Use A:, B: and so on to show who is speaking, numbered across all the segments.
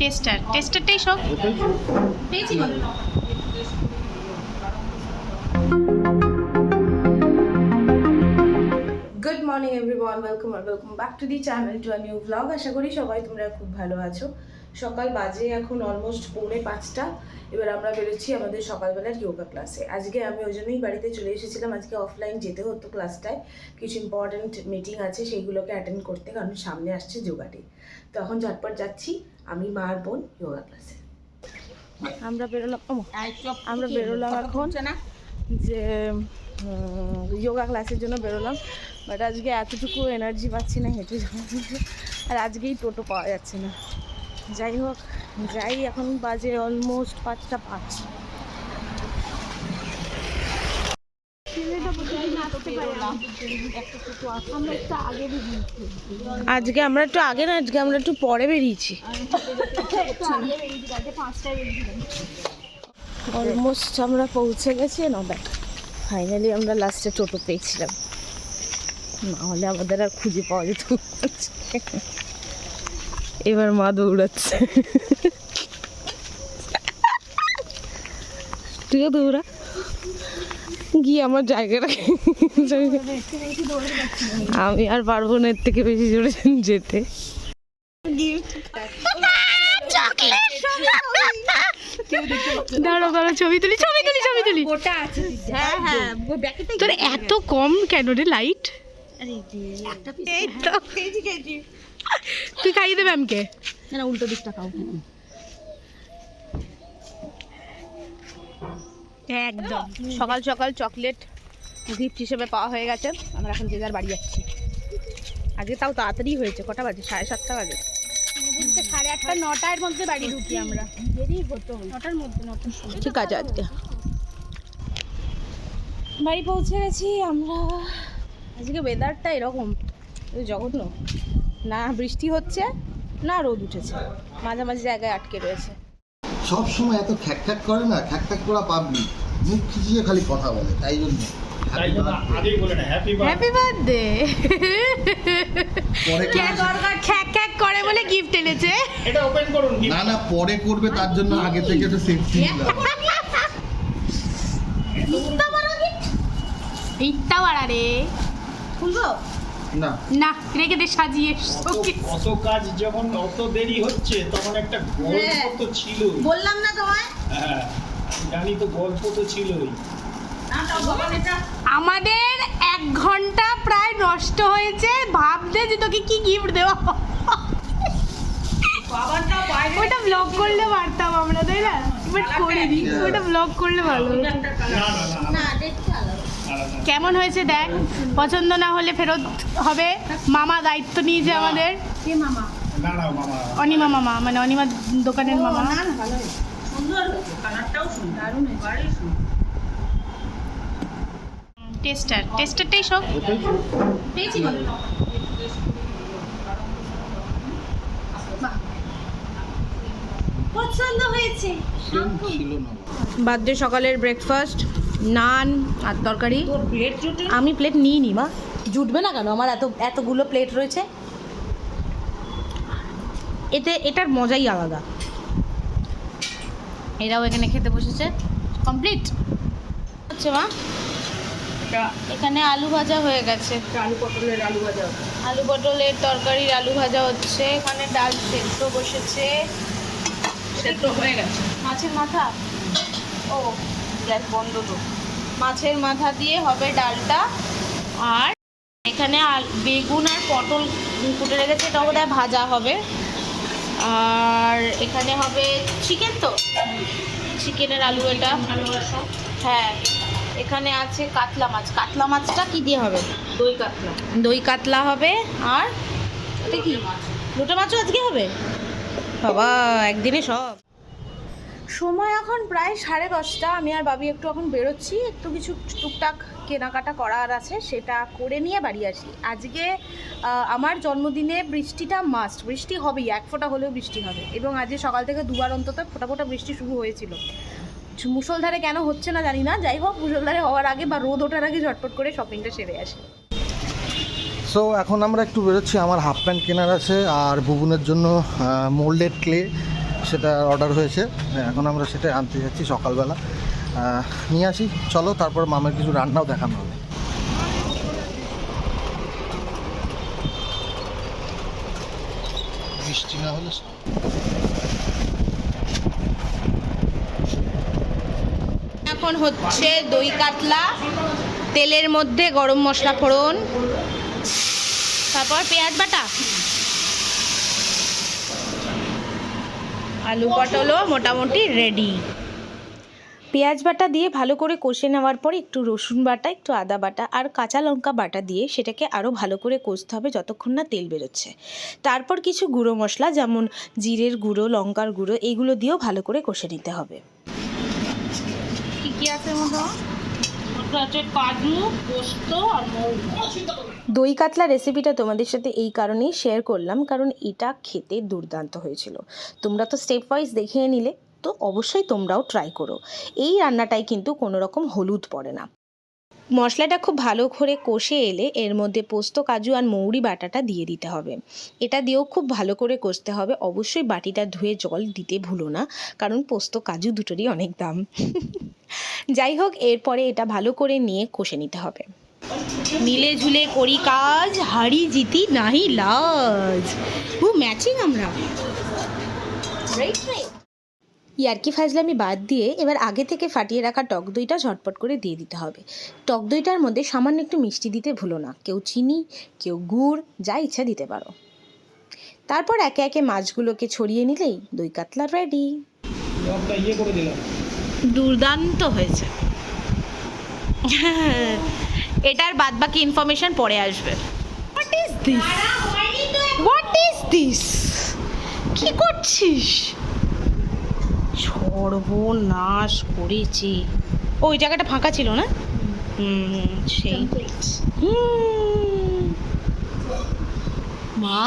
A: Tester টেস্টারটাই সব? পেয়েছি
B: good morning everyone welcome R welcome back to the channel to a new blog আশা করি সবাই তোমরা খুব ভালো আছো। সকাল বাজে এখন অলমোস্ট পৌনে পাঁচটা। এবার আমরা বেরোচ্ছি আমাদের সকালবেলার যোগা ক্লাসে আজকে আমি ওই জন্যই বাড়িতে চলে এসেছিলাম আজকে অফলাইন যেতে হতো ক্লাসটায় কিছু ইম্পর্ট্যান্ট মিটিং আছে সেইগুলোকে অ্যাটেন্ড করতে কারণ সামনে আসছে যোগাটি তো এখন ঝটপট যাচ্ছি আমি মা আর বোন যোগা ক্লাসে আমরা বেরোলাম আমরা বেরোলাম এখন যে যোগা ক্লাসের জন্য বেরোলাম। বাট আজকে এতটুকু এনার্জি পাচ্ছি না হেঁটে যাওয়ার। আর আজকেই টোটো পাওয়া যাচ্ছে না। যাই হোক, যাই, এখন বাজে অলমোস্ট পাঁচটা পাঁচ। আজকে আমরা একটু আগে না, আজকে আমরা একটু পরে বেরিয়েছি। অলমোস্ট আমরা পৌঁছে গেছি, না, দেখ ফাইনালি আমরা লাস্টে টোটো পেয়েছিলাম। না হলে আমাদের আর খুঁজে পাওয়া যেত। এবার মা দৌড়াচ্ছে। তুইও দৌড়া। গিয়ে আমার জায়গাটা আমি আর পারব না এর থেকে বেশি জোরে যেতে। দাঁড়ো দাঁড়ো ছবি তুলি ছবি তুলি ছবি তুলি।
A: হ্যাঁ হ্যাঁ
B: তোর এত কম কেন রে লাইট এই তো। তুই খাইয়ে দেবে আমাকে?
A: না উল্টো দিকটা খাও।
B: একদম। সকাল সকাল চকলেট গিফট হিসেবে পাওয়া হয়ে গেছে। আমরা এখন যে যার বাড়ি যাচ্ছি। আজকে তাও তাড়াতাড়ি হয়েছে। কটা বাজে? সাড়ে সাতটা বাজে।
A: সাড়ে আটটা নটার মধ্যে বাড়ি ঢুকি আমরা। দেরি হতো। নটার মধ্যে নটার
B: ঠিক আছে আজকে। বাড়ি পৌঁছে গেছি আমরা। আজকে ওয়েদারটা এরকম। জঘন্য। না বৃষ্টি হচ্ছে না রোদ উঠেছে। মাঝামাঝি জায়গায় আটকে রয়েছে।
C: সব সময় এত খ্যাক খ্যাক করে না খ্যাক খ্যাক করা পাবলিক। মুখ খিচিয়ে খালি কথা বলে তাই জন্য।
D: তাই জন্য আগেই বলে না হ্যাপি
B: হ্যাপি বার্থডে
C: পরে
B: দরকার খ্যাক খ্যাক করে বলে গিফট এনেছে?
D: এটা ওপেন করুন
C: না না পরে করবে তার জন্য আগে থেকে তো সেফটি
A: ইটটা বাড়া রে। খুলবো?
C: না।
A: না রেখে দে সাজিয়ে
D: অত কাজ যখন অত দেরি হচ্ছে তখন একটা গল্প তো ছিল
A: বললাম না তোমায়?
D: হ্যাঁ জানি তো গল্প তো ছিলই।
A: আমাদের এক ঘণ্টা প্রায় নষ্ট হয়েছে। ভাবতে যে তোকে কি গিফট দেওয়া ওটা ব্লগ করলে পারতাম আমরা তাই না? বাট করিনি। ওটা ব্লগ করলে ভালো
D: না না না আলাদা।
A: কেমন হয়েছে দেখ? পছন্দ না হলে ফেরত হবে। মামা দায়িত্ব নিয়েছে আমাদের।
D: না না মামা।
A: অনিমা মামা মানে অনিমা দোকানের মামা। টেস্টার। টেস্টারটাই সব পেয়েছি পছন্দ হয়েছে।
B: বার্থডে সকালের ব্রেকফাস্ট নান আর তরকারি। আমি প্লেট নিই নি মা। জুটবে না কেন? আমার এত এতগুলো প্লেট রয়েছে। এতে এটার মজাই আলাদা। এরাও এখানে খেতে বসেছে। কমপ্লিট হচ্ছে মা। এখানে আলু ভাজা হয়ে গেছে।
E: আলু পটলের আলু ভাজা
B: আলু পটলের তরকারির আলু ভাজা হচ্ছে। এখানে ডাল সেদ্ধ বসেছে।
E: সেদ্ধ হয়ে গেছে।
B: মাছের মাথা? ও। গ্যাস বন্ধ তো। মাছের মাথা দিয়ে হবে ডালটা। আর এখানে বেগুন আর পটল কুটে রেখেছে এটা বোধহয় ভাজা হবে। আর এখানে হবে চিকেন তো? চিকেনের আলু এটা। হ্যাঁ এখানে আছে কাতলা মাছ। কাতলা মাছটা কি দিয়ে হবে?
E: দই কাতলা।
B: দই কাতলা হবে। আর এটা কি? লোটা মাছও আজকে হবে? বাবা একদিনে সব। সময় এখন প্রায় সাড়ে দশটা। আমি আর বাবি একটু এখন বেরোচ্ছি। একটু কিছু টুকটাক কেনাকাটা করার আছে, সেটা করে নিয়ে বাড়ি আসি। আজকে আমার জন্মদিনে বৃষ্টিটা মাস্ট বৃষ্টি হবেই, এক ফোঁটা হলেও বৃষ্টি হবে। এবং আজকে সকাল থেকে দুবার অন্তত ফোটা ফোটা বৃষ্টি শুরু হয়েছিল। মুসলধারে কেন হচ্ছে না জানি না। যাই হোক মুসলধারে হওয়ার আগে বা রোদ ওঠার আগে ঝটপট করে শপিংটা সেরে আসি।
C: সো এখন আমরা একটু বেরোচ্ছি। আমার হাফ প্যান্ট কেনার আছে আর বুবুনের জন্য মোল্ডেড ক্লে সেটা অর্ডার হয়েছে। হ্যাঁ, এখন আমরা সেটা আনতে যাচ্ছি সকালবেলা। নিয়ে আসি চলো তারপর মামের কিছু রান্নাও দেখানো হবে। বৃষ্টি না হলে
B: এখন হচ্ছে দই কাতলা তেলের মধ্যে গরম মশলা ফোড়ন তারপর পেঁয়াজ বাটা। আলু পটলও মোটামুটি রেডি পেঁয়াজ বাটা দিয়ে ভালো করে কষে নেওয়ার পর একটু রসুন বাটা একটু আদা বাটা আর কাঁচা লঙ্কা বাটা দিয়ে সেটাকে আরও ভালো করে কষতে হবে যতক্ষণ না তেল বেরোচ্ছে। তারপর কিছু গুঁড়ো মশলা যেমন জিরের গুঁড়ো লঙ্কার গুঁড়ো এগুলো দিয়েও ভালো করে কষে নিতে হবে। কী কী আছে মতো
A: আছে কাজু পোস্ত আর
B: দই কাতলা রেসিপিটা তোমাদের সাথে এই কারণেই শেয়ার করলাম কারণ এটা খেতে দুর্দান্ত হয়েছিল। তোমরা তো স্টেপ ওয়াইজ দেখিয়ে নিলে তো অবশ্যই তোমরাও ট্রাই করো। এই রান্নাটাই কিন্তু কোনো রকম হলুদ পড়ে না। মশলাটা খুব ভালো করে কষে এলে এর মধ্যে পোস্ত, কাজু আর মৌরি বাটাটা দিয়ে দিতে হবে। এটা দিয়েও খুব ভালো করে কষতে হবে। অবশ্যই বাটিটা ধুয়ে জল দিতে ভুলো না, কারণ পোস্ত, কাজু দুটোরই অনেক দাম। যাই হোক, এরপরে এটা ভালো করে নিয়ে কষে নিতে হবে। মিলে ঝুলে করি কাজ হারি জিতি নাহি লাজ। ও ম্যাচিং আমরা। ইয়ার্কি ফাজলামি বাদ দিয়ে এবার আগে থেকে ফাটিয়ে রাখা টক দইটা ঝটপট করে দিয়ে দিতে হবে। টক দইটার মধ্যে সামান্য একটু মিষ্টি দিতে ভুলো না। কেউ চিনি কেউ গুড় যা ইচ্ছা দিতে পারো। তারপর একে একে মাছগুলোকে ছড়িয়ে নিলেই দই কাতলা রেডি
D: ইয়ে করে দিলাম।
B: দুর্দান্ত হয়েছে। এটার বাদ বাকি ইনফরমেশন পরে আসবে। What is this what is this কি করছিস? সর্বনাশ করেছে। ও ওই জায়গাটা ফাঁকা ছিল না? হুম সেই। মা?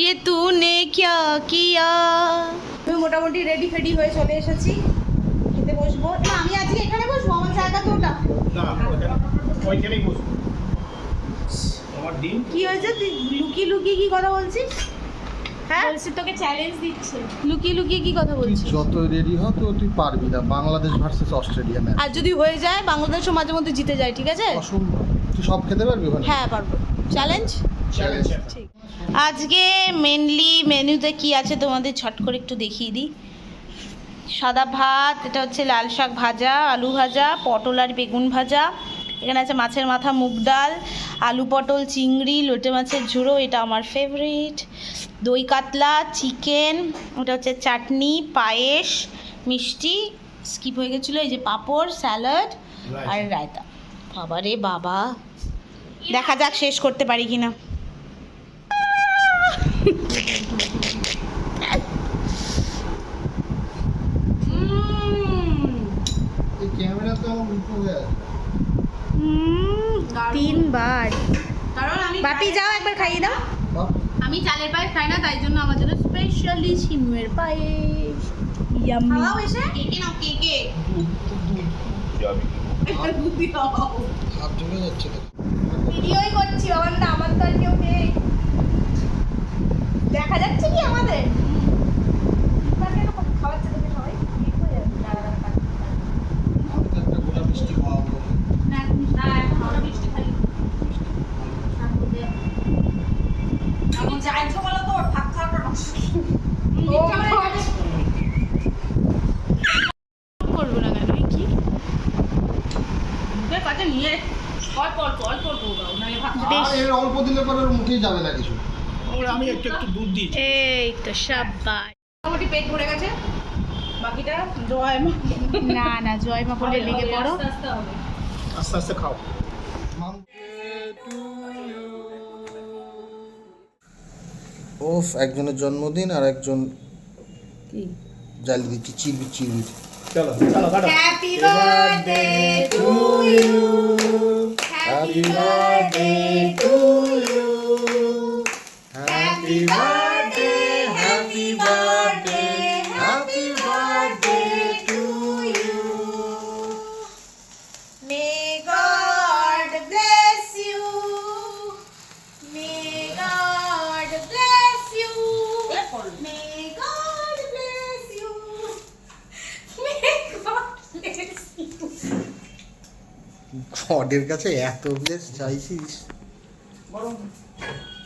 B: ইয়ে তুনে কিয়া কিয়া?
E: আমি মোটামুটি রেডি ফেডি হয়ে চলে এসেছি। খেতে বসবো। না আমি আজকে এখানে বসবো? আমার জায়গা তো ওটা।
D: না ওইখানেই বসবো। আমার
E: কি হয়েছে? তুই লুকিয়ে লুকিয়ে কি কথা বলছিস? হ্যাঁ?
B: বলছি তোকে চ্যালেঞ্জ দিচ্ছে।
E: লুকিয়ে লুকিয়ে কি কথা
C: তুই
E: বলছিস?
C: যত রেডি হ তো তুই পারবি না। বাংলাদেশ ভার্সেস অস্ট্রেলিয়া ম্যাচ
E: আর যদি হয়ে যায় বাংলাদেশও মাঝে মধ্যে জিতে যায় ঠিক আছে?
C: অসম্ভব। তুই সব খেতে পারবি ওখানে?
E: হ্যাঁ পারব। চ্যালেঞ্জ
D: চ্যালেঞ্জ
B: আজকে মেনলি মেনুতে কি আছে তোমাদের ছট করে একটু দেখিয়ে দিই। সাদা ভাত এটা হচ্ছে লাল শাক ভাজা আলু ভাজা পটল আর বেগুন ভাজা। এখানে আছে মাছের মাথা মুগ ডাল। আলু পটল চিংড়ি লোটে মাছের ঝুড়ো এটা আমার ফেভারিট দই কাতলা চিকেন ওটা হচ্ছে চাটনি পায়েস মিষ্টি স্কিপ হয়ে গেছিল এই যে পাঁপড় স্যালাড আর রায়তা। বাবা। রে বাবা দেখা যাক শেষ করতে পারি কিনা।
C: এই ক্যামেরা তো উল্টো হয়ে আছে।
B: তিনবার।
E: কারণ আমি
B: বাপি যাও একবার খাইয়ে দাও। আমি চালের পায়েস খাই না তাই জন্য আমার জন্য স্পেশালি ছিনুয়ের পায়েস ইয়াম্মি
E: খাওয়াও এসে।
B: কেকে নাও কেকে? ভিডিওই করছি না আমার তো আর কেউ নেই। দেখা যাচ্ছে কি আমাদের?
E: খাওয়াচ্ছে সবাই ঠিক হয়ে যাবে দাঁড়া দাঁড়া কাট।
C: আমি তো একটা গোটা মিষ্টি খাওয়াবো
B: না এখন আমরা মিষ্টি খাই
E: আমি যা ইচ্ছা বলো তো ওর ভাত খাওয়াটা নষ্ট
B: করব না কেন এ কি
A: মুখের কাছে নিয়ে অল্প অল্প অল্প অল্প দাও নাহলে ভাত
C: আর এর অল্প দিলে পরে ওর মুখেই যাবে না কিছু
D: ওর আমি একটু একটু দুধ দিয়েছি।
B: এই তো সাব্বাস।
E: মোটামুটি পেট ভরে গেছে? বাকিটা জয়
B: না না জয় বলে লেগে পড়ো।
A: আস্তে আস্তে হবে।
D: আস্তে আস্তে খাও।
C: ওফ একজনের জন্মদিন আর একজন জ্বালিয়ে দিচ্ছি চিরবি চিরবি
D: চলো চলো কাটো।
E: Happy birthday to you
C: happy birthday to you happy birthday ওদের কাছে এত প্লেস চাইছিস।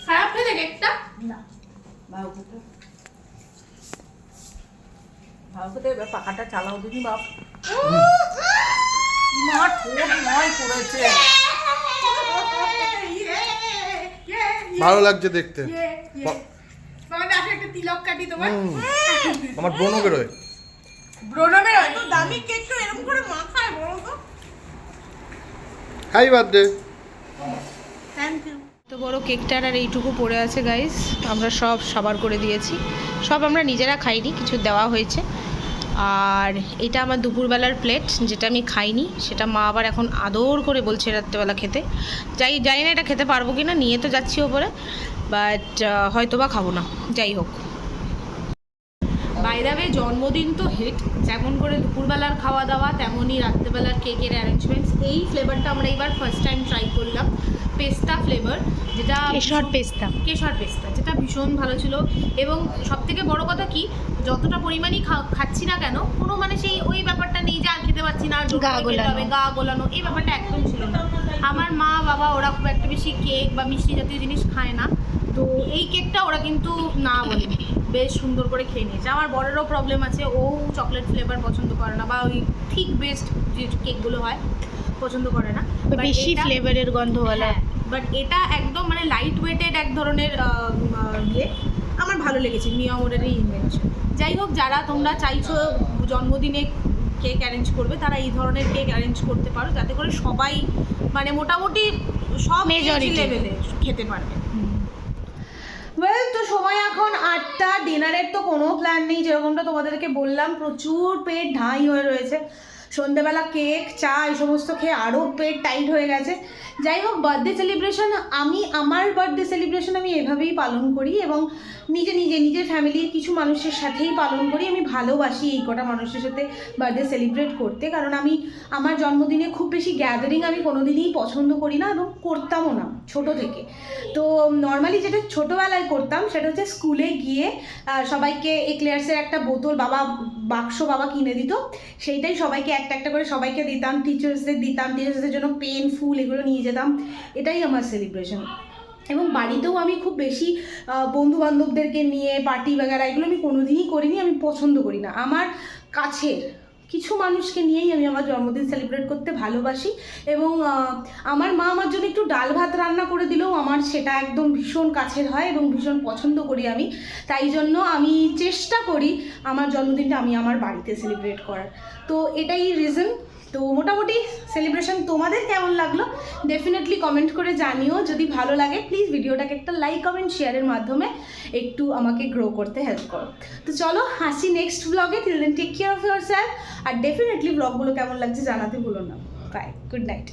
B: খারাপ কেকটা?
E: পাখাটা চালাও দিদি বাপ।
C: ভালো লাগছে দেখতে।
B: কাটি তোমার।
C: আমার বোনও বেরোয়।
B: ব্রণবের এত দামি কেক তো এরকম করে মাখায় বলো তো
C: হ্যাপি বার্থডে।
A: তো বড় কেকটার আর এইটুকু পড়ে আছে গাইস আমরা সব সাবার করে দিয়েছি। সব আমরা নিজেরা খাইনি, কিছু দেওয়া হয়েছে। আর এটা আমার দুপুরবেলার প্লেট যেটা আমি খাইনি, সেটা মা আবার এখন আদর করে বলছে রাত্রেবেলা খেতে। যাই, জানি না এটা খেতে পারব কি না নিয়ে তো যাচ্ছি ওপরে বাট হয়তো বা খাব না। যাই হোক। বাইরাবে জন্মদিন তো হিট যেমন করে দুপুরবেলার খাওয়া দাওয়া তেমনই রাত্রেবেলার কেকের অ্যারেঞ্জমেন্টস এই ফ্লেভারটা আমরা এবার ফার্স্ট টাইম ট্রাই করলাম। পেস্তা ফ্লেভার যেটা
E: কেশর পেস্তা।
A: কেশর পেস্তা যেটা ভীষণ ভালো ছিল। এবং সব থেকে বড় কথা কি যতটা পরিমাণই খাচ্ছি না কেন কোনো মানে সেই ওই ব্যাপারটা নেই যে আর খেতে পাচ্ছি না
E: গা গোলানো।
A: গা গোলানো এই ব্যাপারটা একদম ছিল না। আমার মা বাবা ওরা খুব একটা বেশি কেক বা মিষ্টি জাতীয় জিনিস খায় না। তো এই কেকটা ওরা কিন্তু না বলে। বেশ সুন্দর করে খেয়ে নিয়েছে। আমার বড়েরও প্রবলেম আছে ও চকলেট ফ্লেভার পছন্দ করে না বা ওই ঠিক বেস্ট যে কেকগুলো হয় পছন্দ করে না।
E: বেশি ফ্লেভারের গন্ধওয়ালা।
A: বাট এটা একদম মানে লাইট ওয়েটেড এক ধরনের ইয়ে। আমার ভালো লেগেছে মিয়া মোড়েরই ইনভেনশন যাই হোক যারা তোমরা চাইছো জন্মদিনে কেক অ্যারেঞ্জ করবে তারা এই ধরনের কেক অ্যারেঞ্জ করতে পারো যাতে করে সবাই মানে মোটামুটি সব
E: Majority।
A: লেভেলে খেতে পারবে।
B: সময় এখন আটটা ডিনারের তো কোনো প্ল্যান নেই, যেরকমটা তোমাদেরকে বললাম, প্রচুর পেট ঢাই হয়ে রয়েছে। সন্ধেবেলা কেক, চা, এই সমস্ত খেয়ে আরও পেট টাইট হয়ে গেছে। যাই হোক বার্থডে সেলিব্রেশন আমি, আমার বার্থডে সেলিব্রেশন আমি এভাবেই পালন করি এবং নিজে নিজে, নিজের ফ্যামিলির কিছু মানুষের সাথেই পালন করি। আমি ভালোবাসি এই কটা মানুষের সাথে বার্থডে সেলিব্রেট করতে, কারণ আমি, আমার জন্মদিনে খুব বেশি গ্যাদারিং আমি কোনোদিনই পছন্দ করি না এবং করতামও না ছোট থেকে। তো নর্মালি যেটা ছোটোবেলায় করতাম, সেটা হচ্ছে স্কুলে গিয়ে সবাইকে এক্লেয়ার্সের একটা বোতল, বাবা বাক্স বাবা কিনে দিত। সেইটাই সবাইকে একটা একটা করে সবাইকে দিতাম টিচার্সদের দিতাম টিচার্সদের জন্য পেন ফুল এগুলো নিয়ে যেতাম। এটাই আমার সেলিব্রেশন এবং বাড়িতেও আমি খুব বেশি বন্ধু বান্ধবদেরকে নিয়ে পার্টি বাগেরা এগুলো আমি কোনোদিনই করিনি, আমি পছন্দ করি না। আমার কাছের কিছু মানুষকে নিয়েই আমি আমার জন্মদিন সেলিব্রেট করতে ভালোবাসি এবং আমার মা আমার জন্য একটু ডাল ভাত রান্না করে দিলেও আমার সেটা একদম ভীষণ কাছের হয় এবং ভীষণ পছন্দ করি আমি। তাই জন্য আমি চেষ্টা করি আমার জন্মদিনটা আমি আমার বাড়িতে সেলিব্রেট করার। তো এটাই রিজন তো মোটামুটি সেলিব্রেশন তোমাদের কেমন লাগল? ডেফিনেটলি কমেন্ট করে জানিও। যদি ভালো লাগে প্লিজ ভিডিওটাকে একটা লাইক কমেন্ট শেয়ারের মাধ্যমে একটু আমাকে গ্রো করতে হেল্প করো। তো চলো, হাসি নেক্সট ব্লগে till then take care of yourself R definitely ব্লগগুলো কেমন লাগছে জানাতে ভুলো না। Bye good night